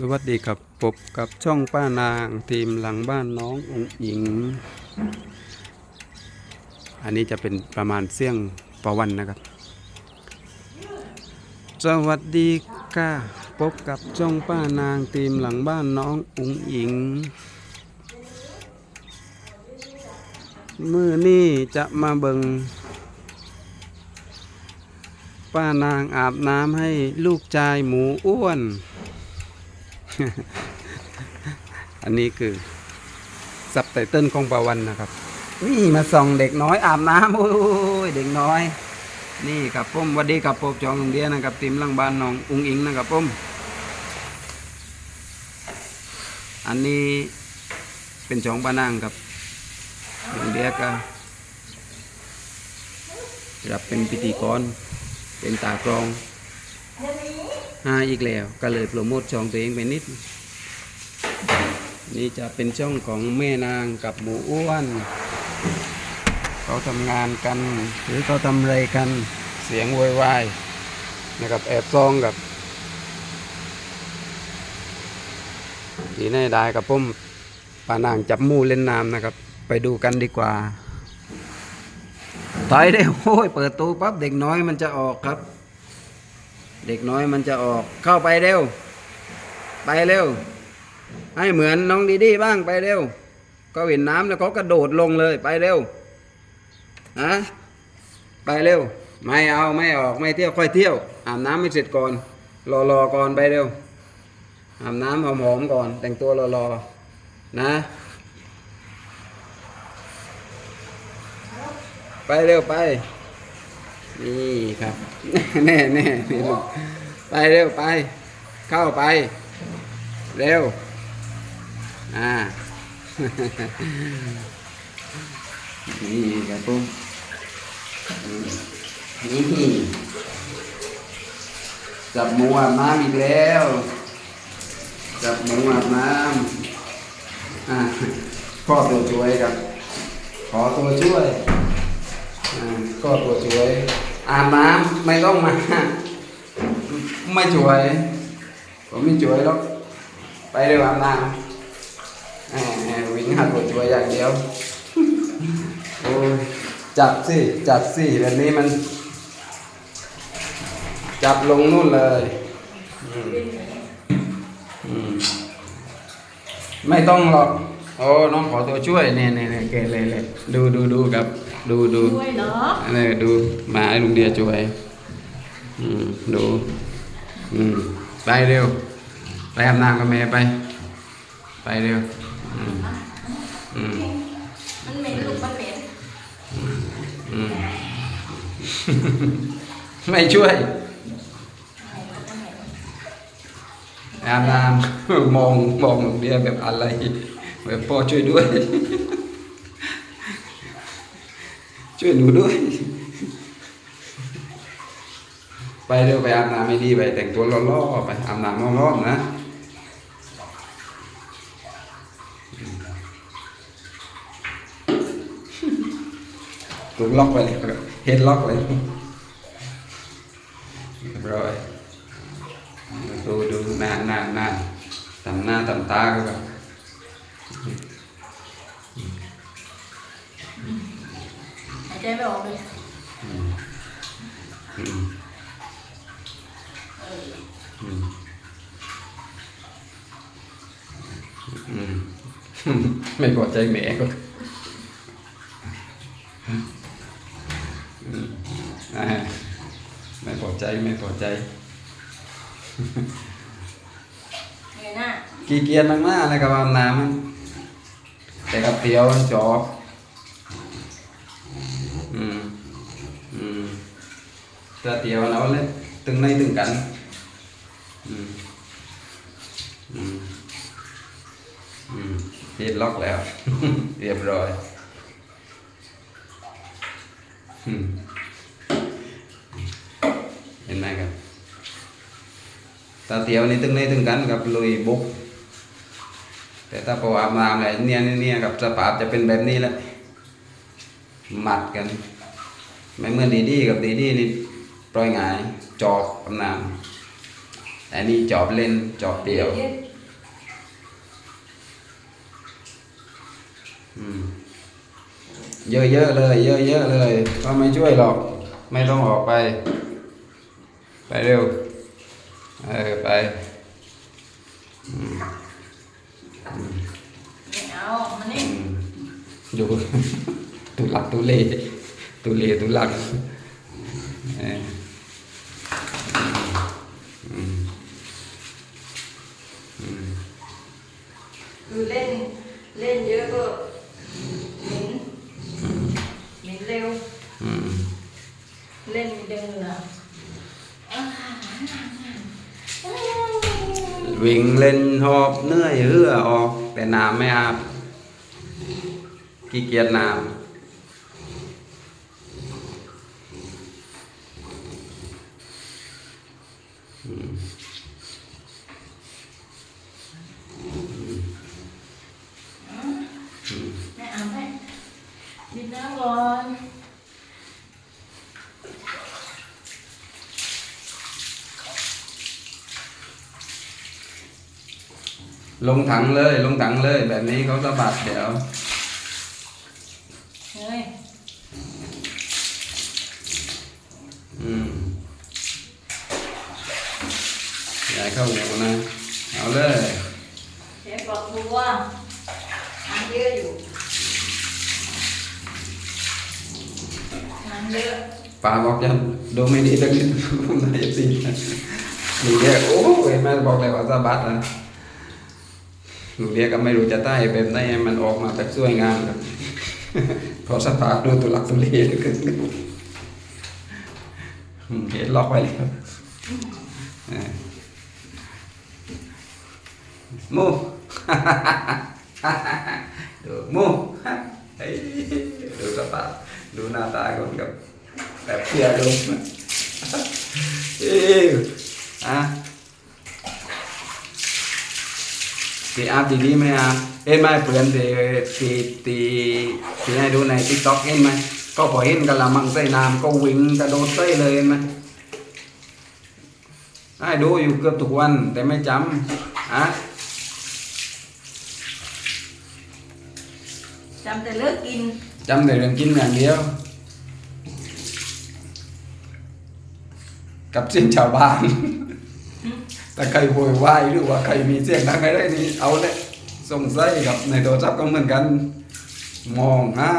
สวัสดีครับพบกับช่องป้านางทีมหลังบ้านน้ององอิง อันนี้จะเป็นประมาณเสี่ยงประวันนะครับ สวัสดีค่ะพบกับช่องป้านางทีมหลังบ้านน้ององอิง มือนี่จะมาเบิงป้านางอาบน้ำให้ลูกชายหมูอ้วน อันนี้คือซับไตเติลของปาวันนะครับนี่มาส่องเด็กน้อยอาบน้ำโอ้ยเด็กน้อย นี่ครับผมวัสดีครับผมจองโรงเรียนนะครับทีมลังบ้านน้องอุ้งอิงนะครับผมอันนี้เป็นจองปานางครับโรงเรียนก็รับเป็นพิธีกรเป็นตากรอง หาอีกแล้ว ก็เลยโปรโมทช่องตัวเองไปนิด นี่จะเป็นช่องของแม่นางกับหมูอ้วนเขาทำงานกัน หรือเขาทำอะไรกันเสียงโวยวายนะครับแอบซองกับทีนี่ได้กับผมปานางจับมูเล่นน้ำนะครับ ไปดูกันดีกว่าถอยได้โอ้ยเปิดตู้ปั๊บเด็กน้อยมันจะออกครับ เด็กน้อยมันจะออกเข้าไปเร็ว ไปเร็ว ให้เหมือนน้องดีดีบ้างไปเร็ว ก็เห็นน้ำแล้วเขากระโดดลงเลยไปเร็วฮะไปเร็ว ไม่เอาไม่ออกไม่เที่ยวค่อยเที่ยวอาบน้ำไม่เสร็จก่อนรอรอก่อนไปเร็วอาบน้ำหอมๆก่อน แต่งตัวรอรอนะ ไปเร็วไป นี่ครับ แน่แน่นี่ลูกไปเร็วไป เข้าไป เร็ว อ่า นี่ครับผมนี่จับหมูอาบน้ำอีกแล้วจับหมูอาบน้ำอ่าข้อตัวช่วยครับขอตัวช่วยอ่าข้อตัวช่วย อาบน้ำไม่ต้องมา ไม่ช่วย ผมไม่ช่วยหรอกไปเร็วอาบน้ำแหวิ่งหาตัวช่วยอย่างเดียวโอ้จับสิจับสิแบบนี้มัน จับลงนู่นเลยไม่ต้องหรอก โอ้น้องขอตัวช่วยเนี่ยเนี่ยเนี่ยเกเลยเลยดูดูดูครับ ดูดูด้วยเหรอนี่ดูมาให้ลุงเดียช่วยอืมดูอืมไปเร็วไปอาบน้ำกับแม่ไป ไปเร็วอืมอืมมันเหม็นลูกมันเหม็นอืมไม่ช่วยอาบน้ำมองมองลุงเดียแบบอะไร แบบพ่อช่วยด้วย ช่วยหนูด้วย ไปเร็วไปอาบน้ำไม่ดีไปแต่งตัวล่อๆไปอาบน้ำร้อนๆนะถูกล็อกไปเลยเฮดล็อกเลยร้อยดูดูหน้าหน้าหน้าทำหน้าทำตาก็แบบ ไม่พอใจแม่ก็อืมอ่าไม่พอใจไม่พอใจเงยหน้าขี้เกียจมากๆเลยกับอาบน้ำมันแต่กับเตียวมันจอบอืมอืมแต่เตียวเราเลยตึงในตึงกันอืมอืมอืม เฮ็ดล็อกแล้ว เรียบร้อยเห็นไหมครับตาเตียวนี่ตึงในตึงกันกับลุยบุก แต่ถ้าพออาบน้ำอะไรเนี่ยเนี่ยเนี่ยกับสภาจะเป็นแบบนี้แหละหมัดกัน ไม่เหมือนดีดีกับดีดีนี่ปล่อยงาย จอกอาบน้ำอันนี้จอบเล่นจอบเดียว อืม เยอะๆเลย เยอะๆเลยก็ไม่ช่วยหรอก ไม่ต้องออกไป ไปเร็ว เออ ไปอืมไม่เอามันนี่อืมดูตุลักตุเลตุเลตุลักเอออืมอืม คือเล่นเล่นเยอะก็เหม็นเหม็นเร็ว อืม เล่นเดินเหรออ่า วิ่งเล่นหอบเหนื่อยเหือออก แต่น้ำไม่อาบขี้เกียจน้ำอืม แม่เอาไหมกินน้ำก่อน ลงถังเลย ลงถังเลย แบบนี้เขาสะบัดเดี๋ยวเฮ้ยอืมอย่าให้เข้าเหนียวนะ เอาเลยเชฟบอกดูว่าน้ำเยอะอยู่น้ำเยอะป่าบอกจะดูไม่ดีสักนิดผมน่าจะสิหนูเรียกโอ้ยแม่บอกเลยว่าสะบัดนะ หนูเรียกก็ไม่รู้จะใต้แบบไหนให้มันออกมาแบบสวยงามครับพอสภาพดูตุลักตุเลเหลยก็เห็นล็อกไว้แล้วเออมูดูมูดูสภาพดูหน้าตาคนกับแบบเพียลงเอ้ยอะ ตีอาบดีๆไหมอะเห็นไหมเพื่อนตีตีตีตีให้ดูในติ๊กต็อกเห็นไหมก็พอเห็นกะละมังใส่น้ำก็วิ่งกระโดดใส่เลยเห็นไหมให้ดูอยู่เกือบทุกวันแต่ไม่จำอะจำแต่เลิกกินจำแต่เรื่องกินอย่างเดียว กับเสียงชาวบ้าน แต่ใครโวยวายหรือว่าใครมีเสียงดังอะไรนี่เอาเลยสงสัยกับในโทรศัพท์ก็เหมือนกัน มองหน้า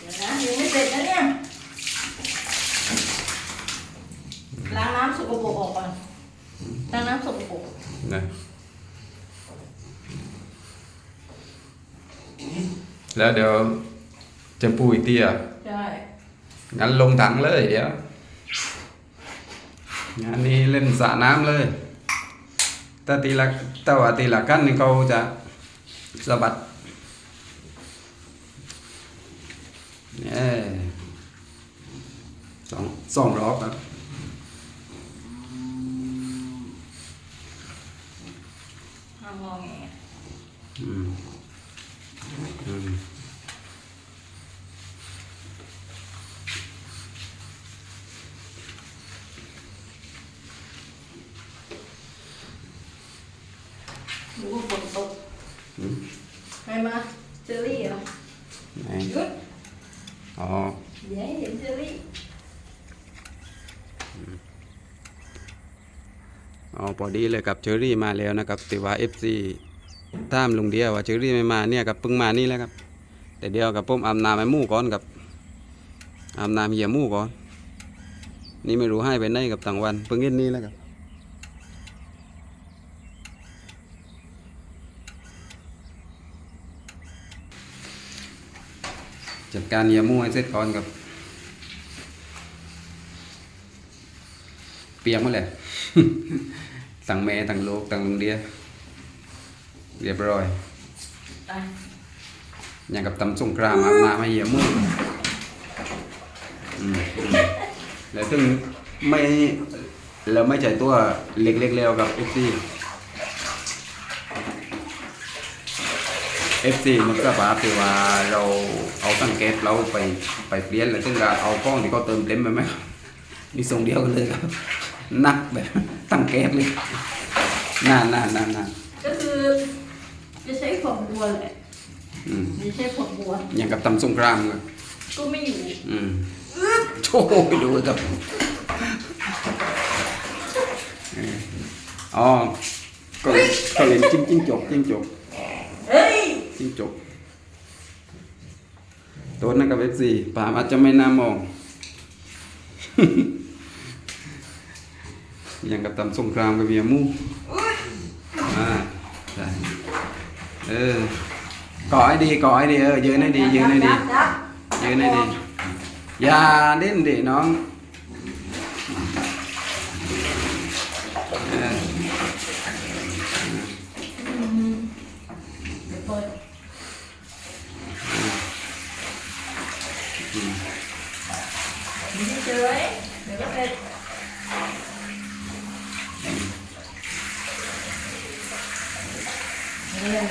เดี๋ยวนะยังไม่เสร็จนะเนี่ยล้างน้ำสกปรกออกก่อนล้างน้ำสกปรก นะ แล้วเดี๋ยวจะปูอีกเตี้ยใช่งั้นลงถังเลยเดี๋ยวงานนี้เล่นสระน้ำเลยถ้าตีละแต่ว่าตีละกั้นนี่เขาจะสะบัดเนี่ยสองสองรอบครับห้ามมองแงอืมอืม ดูว่าฝนตก อืม ใครมาเจอรี่เหรอ ไหน หยุด อ๋อ เดี๋ยวให้เห็นเจอรี่ อ๋อ พอดีเลยกับเชอรี่มาแล้วนะครับต่ว่าเอฟซีตามลุงเดียวว่าเชอรี่ไม่มาเนี่ยกับเพิ่งมานี่แหล้วครับ แต่เดียวกับผมอาบน้ำให้มู่ก่อนกับอาบน้ำเหี่ยมู่ก่อน นี่ไม่รู้ให้ไปไหนกับต่างวันเพิ่งเห็นนี่แล้วครับจัดการเหี่ยมู่ให้เสร็จก่อนกับเปียกมดเลย ตั้งแม่ตั้งลูกตั้งลุงเดียเรียบร้อยอย่างกับตำสงกรามอาบน้ำให้เหี่ยมืออืมอืมแล้วถึงไม่แล้วไม่ใช่ตัวเล็กๆแล้วกับเอฟซีเอฟซีมันก็บาที่ว่าเราเอาตั้งแก๊สเราไปไปเปลี่ยนแล้วซึ่งเราเอากล้องที่เขาเติมเต็มไปไหมครับมีทรงเดียวกันเลยครับ นักแบบตั้งแก๊สเลยน่าน่าน่าน่าก็คือจะใช้ฝักบัวแหละอืมจะใช้ฝักบัว อย่างกับตำสงครามเลยก็ไม่อยู่ อืมโชว์ให้ดูครับเอออ๋อก็ก็เล่นจิ้งจิ้งจกจิ้งจกเฮ้ยจิ้งจกตัวนั้นกับเอฟซีป่ามอาจจะไม่น่ามอง อย่างกับตำสงครามกับเมียหมูอ่าใช่เออก่อให้ดีก่อให้ดีเออยืนให้ดียืนให้ดีจับจับยืนให้ดีอย่าเล่นดิน้องเอออืมเดี๋ยวเปิดนี่เฉยเดี๋ยวก็เสร็จ เนี่ย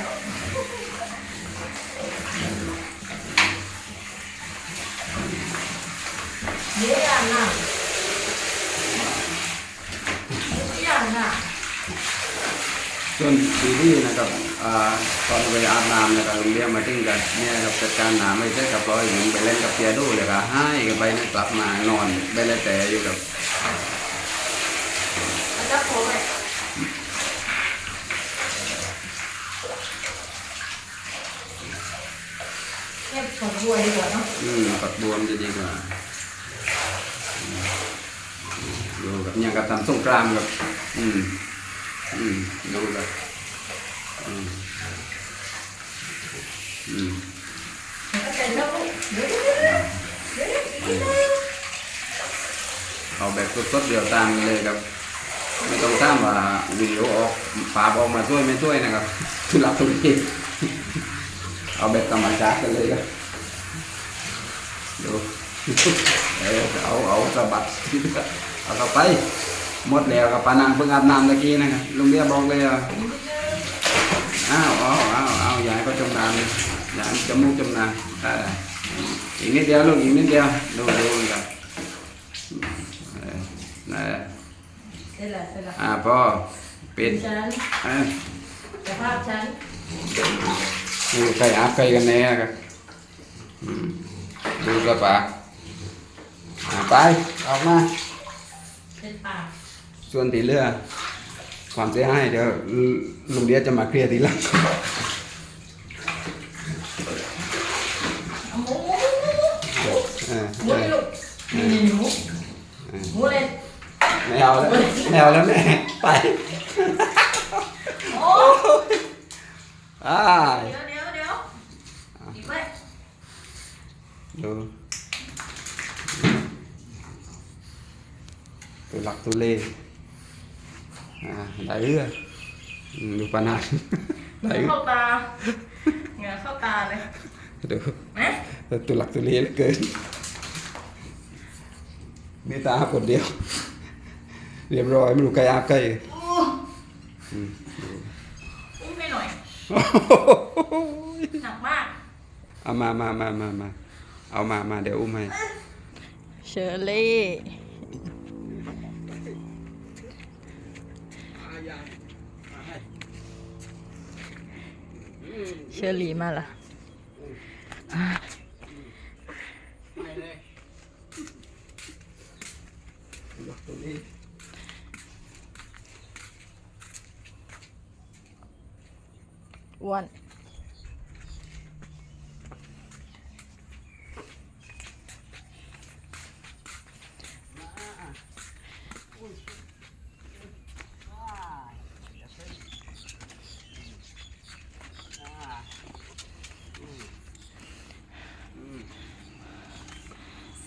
เดี๋ยวอย่างน่ะเดี๋ยวอย่างน่ะส่วนซีรีส์นะครับตอนไปอาบน้ำนะครับเรียกมาถึงกันเนี่ยครับจัดการน้ำไม่ใช่กับร้อยหนึ่งไปเล่นกับเปียดูเลยก็ให้กันไปนะกลับมานอนไปเล่นแต่อยู่กับแล้วก็โผล่ไป เก็บผลบัวดีกว่าเนาะอืมปักบวมจะดีกว่าดูกับอย่างกับทำสงครามกับอืมอืมดูกับอืมอืมเอาแบบสดๆเดียวตามเลยครับ ไม่ต้องตามว่าวิดีโอออกฝาบออกมาช่วยไม่ช่วยนะครับทุลักทุเลเอาแบบธรรมชาติกันเลยครับ ดูเออเอาเอาสะบัดเอาเข้าไปหมดแล้วกับปานางเพิ่งอาบน้ำตะกี้นะครับลุงเรียบอกเลยอ้าวอ้าวอ้าวอ้าวยายก็จมน้ำยายจมูกจมน้ำได้อีกนิดเดียวลูกอีกนิดเดียวดูดูกันนั่นแหละอ่าพ่อปิดฉันเอ้ยสภาพฉันดูไก่อาบไก่กันแน่ครับ ดูกระปะอ่าไป ออกมาเป็นปากส่วนตีเรือความเสียหายเดี๋ยวลุงเดียจะมาเคลียร์ทีหลังเอาหมูหมูหมูเออหมูนี่ลูกนี่นี่หมูหมูเลย ไม่เอาแล้วไม่เอาแล้วแม่ไป โอ้ อ้าย เดี๋ยวเดี๋ยวเดี๋ยวอีกไว้ ดูตัวหลักตัวเล่อ่าได้เรืออืม ดูปานานเหงื่ได้อเรือเข้าตาเหงื่อเข้าตาเลยดูนะตัวหลักตัวเล่เหลือเกินมีตาคนเดียว เรียบร้อยไม่รู้ใครอาบใครอู้อืมอุ้มไปหน่อยหนักมากเอามามามามามาเอามามาเดี๋ยวอุ้มให้เชอรี่ อรี่มาละวัน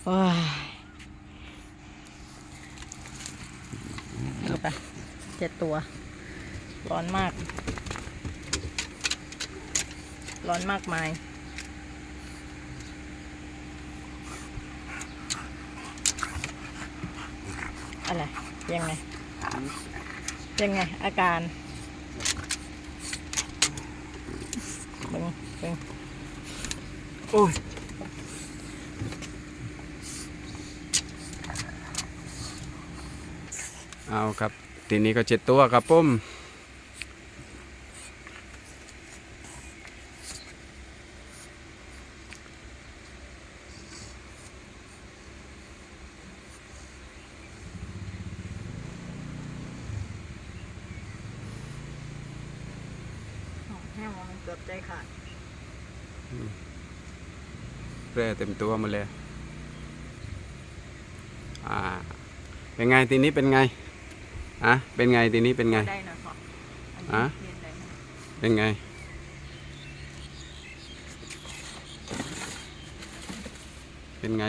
ว้ายนี่ไปเจ็ดตัว ร้อนมาก ร้อนมากมายอะไร ยังไง ยังไง อาการมึงโอ้ย เอาครับทีนี้ก็เจ็ดตัวครับปุ้มแห้งมันเกือบใจขาดเรื่อเต็มตัวหมาเลย อ่า เป็นไง ทีนี้เป็นไง อะเป็นไงทีนี้เป็นไง ได้หน่อยพออันนี้อะเรียนได้หน่อยเป็นไง เป็นไง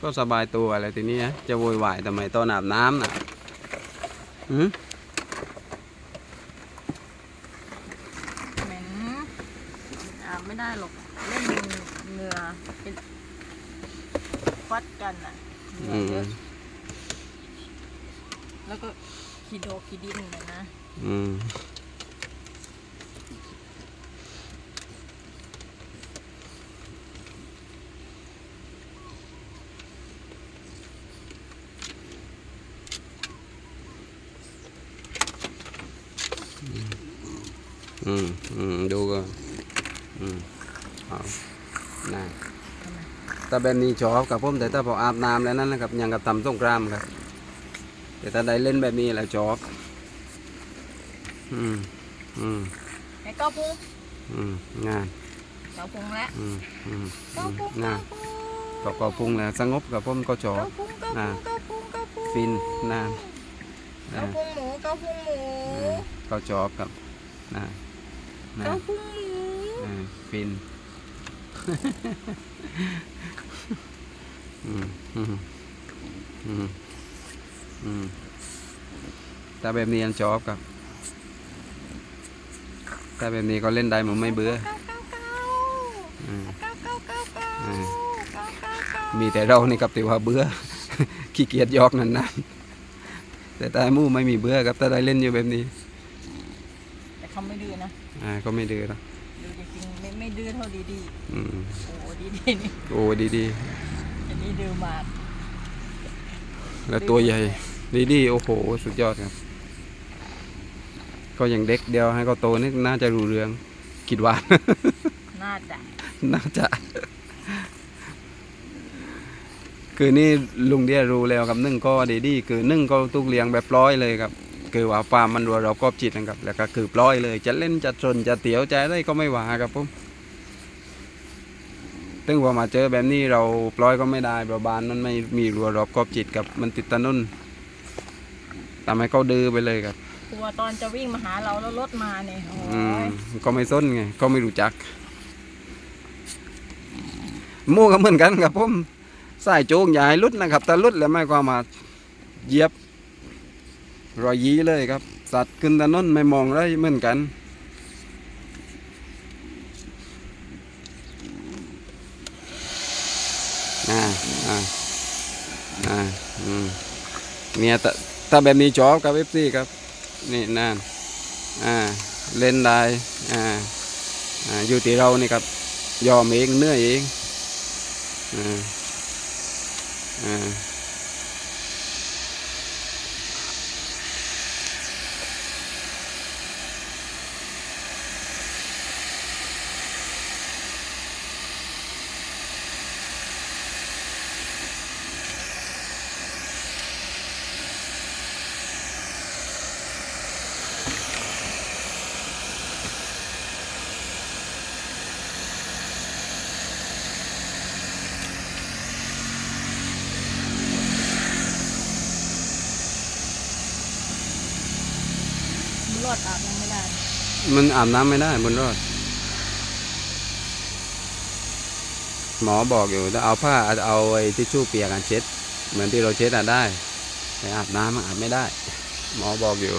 ก็สบายตัวอะไรทีนี้ฮะจะโวยวายทำไมตอนอาบน้ำน่ะหืมเหม็นอาบไม่ได้หรอกเล่นเหงื่อเป็นฟัดกันอะเหงื่อือเยมอะ แล้วก็ขีโดขีดินเลยนะอืมอืมอืมดูก็อืมเอาน่าทำไมถ้าแบบนี้ชอบกับผมแต่ถ้าพออาบน้ำแล้วนั่นนะครับยังกับทำสงกรามครับ แต่ถ้าได้เล่นแบบนี้แหละชอบอืมอืมไอ้เก้าพุงอืมงานเก้าพุงแล้วอืมอืมอืเก้ามพุงงาเก้านพุงก็ก็พุงแล้วสงบกับผมก็ชอบเก้าพุงเก้าอ่าพุงเก้าพุงเก้าพุงฟินนานเก้านะพุงหมูเก้าพุงหมูอ่าก็ชอบครับนะนะเก้าพุงหมูอ่าฟินอืมอืมอืมอืม ถ้าแบบนี้ยังชอบครับ ถ้าแบบนี้ก็เล่นได้ผมไม่เบื่อเก้าเก้าเก้าอืมเก้าเก้าเก้าเก้าอ่าเก้าเก้าเก้ามีแต่เรานี่ครับที่ว่าเบื่อขี้เกียจยอกนานๆแต่ตายมู่ไม่มีเบื่อครับถ้าได้เล่นอยู่แบบนี้ แต่เขาไม่ดื้อนะอ่าก็ไม่ดื้อหรอกดื้อจริงๆไม่ไม่ดื้อเท่าดีดีอืมโอ้ดีดีนี่โอ้ดีอันนี้ดื้อมากๆแล้วตัวใหญ่ ดีๆโอ้โห สุดยอดครับ ก็ยังเด็กเดียวให้เขาโตนี่น่าจะรู้เรื่องคิดว่า น่าจะ น่าจะ คือนี่ลุงเดียรู้แล้วครับนึ่งก็ดีดีคือนึ่งก็ตุกเลี้ยงแบบปล่อยเลยครับ คือว่าฟาร์มมันรัวเรากอบจิตนะครับ แล้วก็คือปล่อยเลย จะเล่นจะชนจะเตี๋ยวจะอะไรก็ไม่ว่าครับผมตึงพอมาเจอแบบนี้เราปล่อยก็ไม่ได้เพราะบ้านมันไม่มีรัวรอบกอบจิตกับมันติดถนน ทำให้เขาดื้อไปเลยครับกลัวตอนจะวิ่งมาหาเราแล้วรถมาเนี่ยโอ้อืมยก็ไม่ส้นไงก็ไม่รู้จักหมู่ก็เหมือนกันครับผมสายโจงใหญ่ลุดนะครับแต่ลุดแล้วไม่ก็มาเหยียบ รอยยีเลยครับ สัตว์ขึ้นถนนไม่มองเลยเหมือนกัน อ่าอ่าอ่าอืมเนี่ยแต่ ถ้าแบบนี้จอบกับเอฟซีครับ นี่นั่นอ่าเล่นได้อ่าอ่าอยู่ที่เรานี่ครับยอมเองเนื่อยเองอ่าอ่ารถอาบยังไม่ได้ มันอาบน้ำไม่ได้บนรถหมอบอกอยู่ถ้าเอาผ้าเอาไอ้ทิชชู่เปียกอะเช็ด เหมือนที่เราเช็ดอะได้แต่อาบน้ำอะอาบไม่ได้ หมอบอกอยู่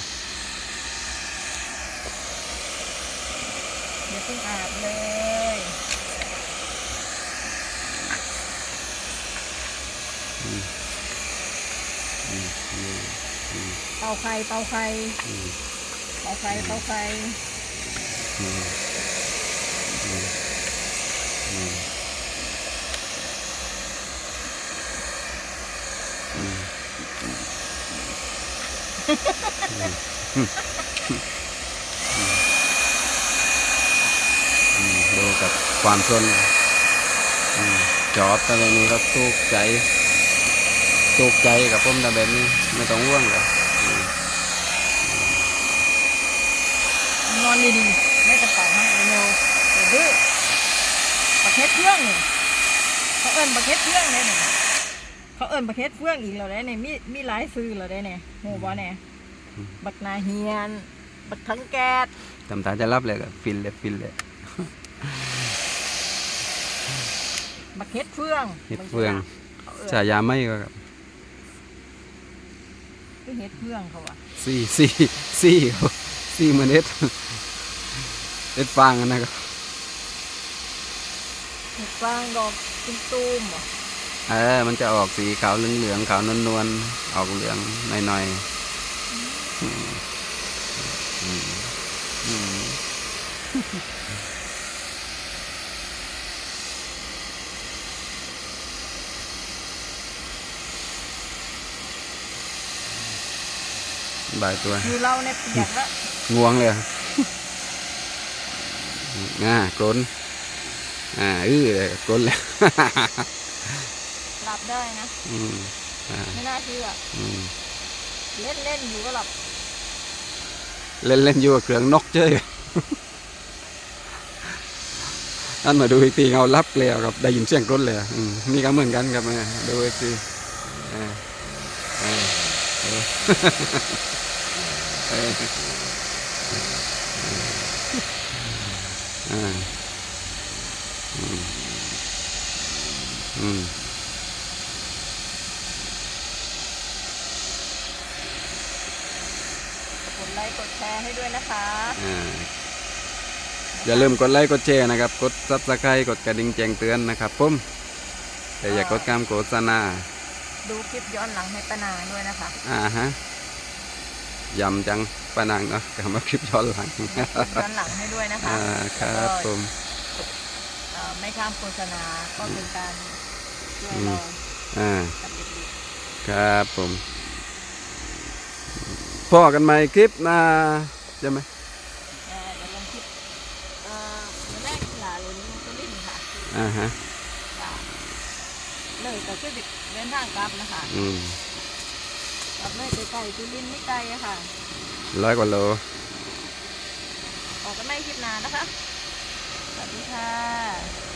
เดี๋ยวเพิ่งอาบเลยเป่าไข่เป่าไข่อืมเป่าไข่เป่าไข่อืมอืม ดูกับความชนจอบอนนี้ครับตุกใจตูกใจกับผมตะเบบนี้ไม่ต้องว่วงเลยนอนดีๆ เป๋าให้เร็วเดี๋ยวดื้อประเทศเพื่องนี่เขาเอิ้นประเทศเพื่องเลยนี่เขาเอิ้นประเทศเพื่องอีกแล้วได้เนี่ยมีมีหลายซื้อแล้วได้เนี่ยโหบ่เนี่ยบักนาเฮียน บักทั้งแกดทำตาจะรับเลยก็ฟินเลยฟินเลยบักเฮ็ดเฟืองเฮ็ดเฟืองเขาเอิ้นฉายาไม่ก็ครับคือเฮ็ดเฟืองเขาอะซี่ซี่ซี่ครับซี่เหมือนเอ็ด เอ็ดฟางกันนะครับเฮ็ดฟางดอกตุ้มตูมๆบ่เออ มันจะออกสีขาวเหลืองๆขาวนวลๆออกเหลืองหน่อยๆอืมอืมอืมบายตัวคือเราเนี่ยเปียกแล้ว ง่วงเลย อะอ่ากลนอ่าอื้อเลยกลนเลยหลับได้นะอืมอ่าไม่น่าเชื่ออืมเล่นเล่นๆอยู่ก็หลับ เล่นเล่นอยู่กับเครื่องนกเจ้ยอันมาดูอีกทีเอารับเลยครับได้ยินเสียงกลนเลยอะอืมนี่ก็เหมือนกันครับแม่ดูอีกทีอ่าอ่าเออเออ อ่าอืมอืมกดไลค์กดแชร์ให้ด้วยนะคะ อ่าอย่าลืมกดไลค์กดแชร์นะครับ กดซับสไครต์กดกระดิ่งแจ้งเตือนนะครับผมแต่อย่ากดการโฆษณาดูคลิปย้อนหลังให้ป้านางด้วยนะคะ อ่าฮะยำจัง ปานังเนาะกลับมาคลิปย้อนหลังคลิปย้อนหลังให้ด้วยนะคะอ่าครับแล้วผก็มเอ่อไม่ข้ามโฆษณาก็เป็นการช่วยอืมเราอ่ากับเด็กครับผมพ่อกันไหมคลิปหน้าใช่ไหมๆเอ่อเดี๋ยวลงคลิปเอ่อวันแรกหลาเลยนี่จะลิ่นค่ะอ่าฮะจ้ะเลยก็คือเดินทางกลับนะคะอืมกลับเลยไกลๆจุลินทร์ไม่ไกลอะค่ะ ร้อยกว่าโล ออกกันไม่คลิปนานนะคะ สวัสดีค่ะ